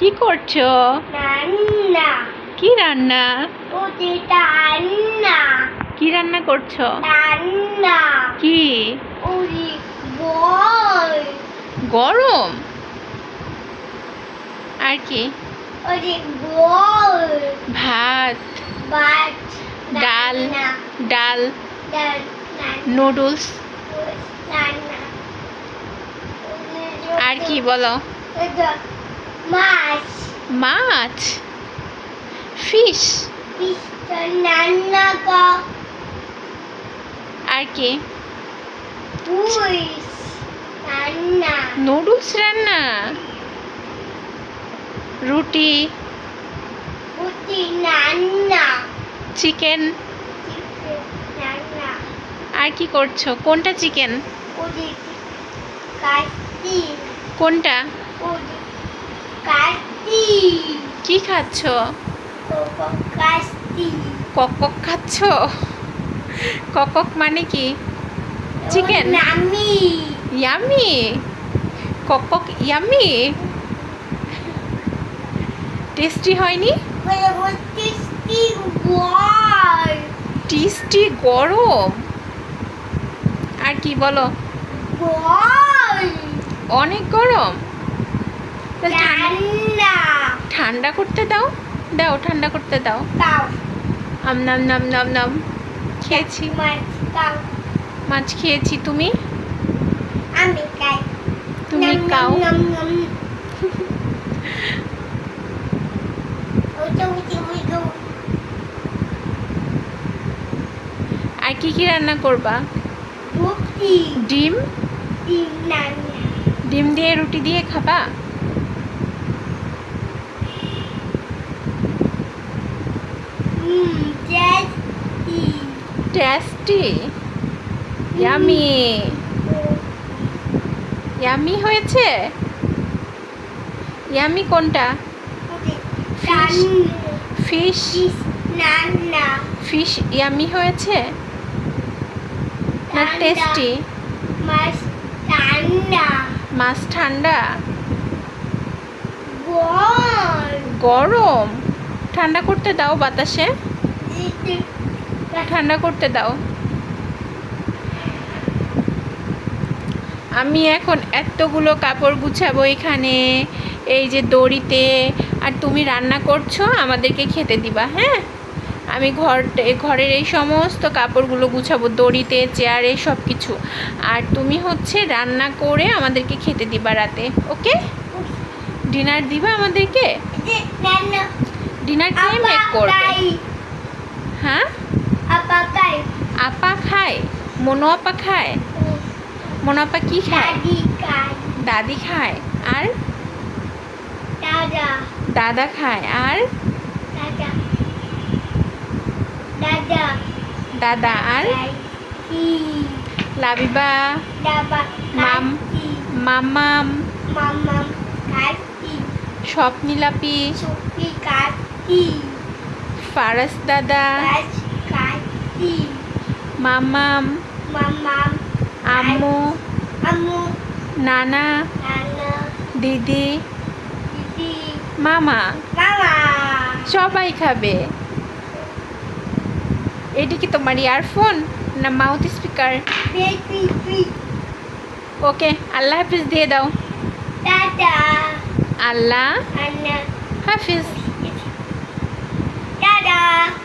কি করছ? রান্না। কি রান্না? ওদিটা রান্না। কি রান্না করছ? রান্না। কি? গরম। আর কি? ভাত। বাট ডাল ডাল। ডাল নুডলস। আর কি বলো? মাছ। মাছ? ফিশ আর কি? নুডলস রান্না। রুটি? চিকেন আর কি করছ? কোনটা চিকেন কোনটা? কি খাচ্ছো? কোকো কাটি কক খাচ্ছ? কক মানে কি. নামি। ইয়ামি কক ইয়ামি টেস্টি হয়নি? টেস্টি গরম। আর কি বলো? অনেক গরম? ঠান্ডা- করতে দাও। দাও ঠান্ডা করতে দাও। আম নাম নাম নাম নাম। খেয়েছি। মাছ খেয়েছি। তুমি? আমি খাই। তুমি উঠে আর কি কি রান্না করবা? ডিম? ডিম দিয়ে রুটি দিয়ে খাবা? টেস্টি টেস্টি ইয়ামি ইয়ামি হয়েছে? ইয়ামি কোনটা? ফিশ ফিশ ইয়ামি হয়েছে? না টেস্টি মাছ রান্না মাছ ঠান্ডা বল গরম ঠান্ডা করতে দাও বাতাসে। ঠান্ডা করতে দাও। আমি এখন এতগুলো কাপড় গুছাবো এখানে, এই যে দড়িতে, আর তুমি রান্না করছ, আমাদেরকে খেতে দিবা হ্যাঁ? আমি ঘর, ঘরের এই সমস্ত কাপড়গুলো গুছাবো, দড়িতে, চেয়ারে সব কিছু আর তুমি হচ্ছে রান্না করে আমাদেরকে খেতে দিবা রাতে, ওকে? ডিনার দিবা আমাদেরকে? ডিনার কে মেক করবে হ্যাঁ আপা খাই আপা খায় মনো আপা খায় মনো আপা কি খায় দাদি খায় আর দাদা দাদা খায় আর দাদা আর লাবিবা মাম। মামাম স্বপ্নিলাপি ফারাস দাদা মামাম মামা আম্মু নানা দিদি মামা সবাই খাবে। এটি কি তোমার ইয়ারফোন না মাউথ স্পিকার? ওকে আল্লাহ হাফিজ দিয়ে দাও। আল্লাহ। হাফিজ। 快